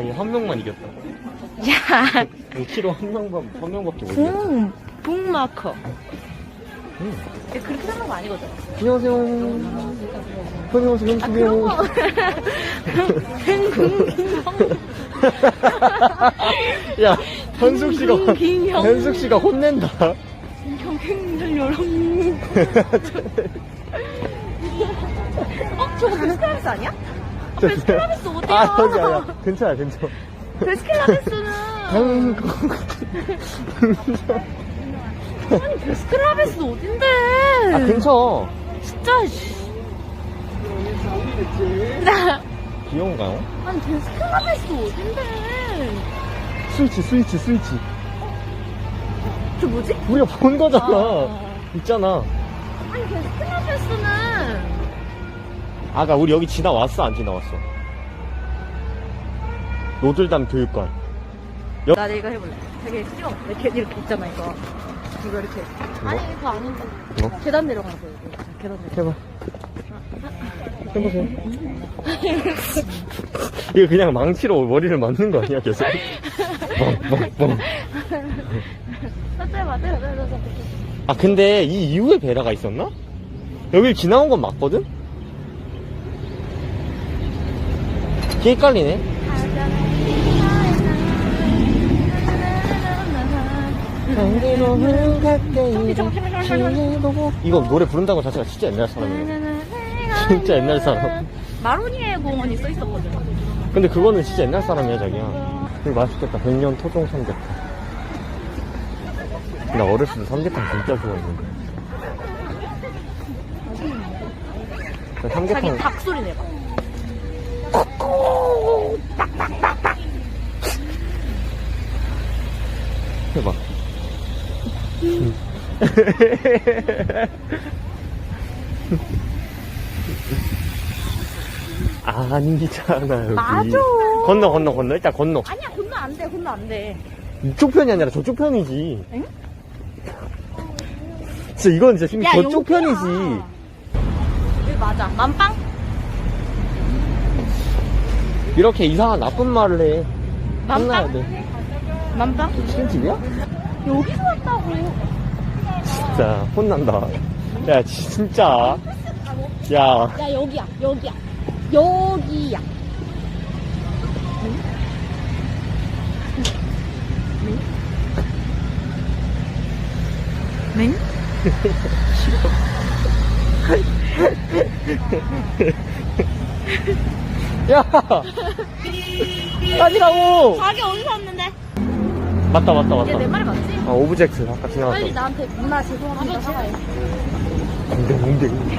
아니 한 명만 이겼다. 야, 5kg 한 명만 한 명밖에 못 이겼어. 붕, 붕마커. 응. 그렇게 생각하는 거 아니거든. 안녕하세요. 안녕하세요. 아, 그런 거. 야, 현숙 씨가 음, 김형. 현숙 씨가 혼낸다. 경쟁들 여러분. 어, 저거 베스킨라빈스 아니야? 아, 베스킨라빈스 어디야? 아, 여기 아니야. 괜찮아, 괜찮아. 베스킨라빈스는. 아니, 베스킨라빈스 어딘데? 아, 근처. 진짜, 씨. 나, 귀여운가요? 아니, 베스킨라빈스 어딘데? 스위치, 스위치, 스위치. 저 뭐지? 우리가 본 거잖아. 아. 있잖아. 아니, 베스킨라빈스는. 아까 우리 여기 지나왔어, 안 지나왔어? 노들담 교육관. 여- 나 이거 해볼래. 되게 찍어. 이렇게, 이렇게 있잖아, 이거. 이거 이렇게. 아니, 이거 아닌데. 뭐? 계단 내려가는 거, 이거. 계단 내려가. 해봐. 해보세요. 이거 그냥 망치로 머리를 맞는 거 아니야, 계속? 뻥, 뻥, 뻥. 맞아요, 맞아요, 맞아요, 맞아요. 아, 근데 이 이후에 베라가 있었나? 여길 지나온 건 맞거든? 게 헷갈리네. 이거 노래 부른다고 자체가 진짜 옛날 사람이네. 진짜 옛날 사람. 마로니에 공원이 써 있었거든. 근데 그거는 진짜 옛날 사람이야, 자기야. 이거 맛있겠다. 백년 토종 삼계탕. 나 어렸을 때 삼계탕 진짜 좋아했는데. 나 자기 삼계탕. 닭 소리 내봐. 아니잖아, 여기. 맞아. 건너, 건너, 건너. 일단 건너. 아니야, 건너 안 돼, 건너 안 돼. 이쪽 편이 아니라 저쪽 편이지. 응? 진짜 이건 진짜 지금 야, 저쪽 여기야. 편이지. 여기 맞아. 만빵? 이렇게 이상한 나쁜 말을 해. 혼나야 만빵? 돼. 만빵? 친집이야 여기서 왔다고. 진짜 혼난다. 야 진짜. 야 야, 여기야, 여기야. 여기야. 맹? 맹? 야. 아니라고. 자기 어디서 왔는데? 맞다 맞다 맞다. 얘내 말이 맞지? 아 오브젝트 아까 지나갔다. 빨리 나한테 누나 죄송합니다 사과해. 엉덩 엉덩.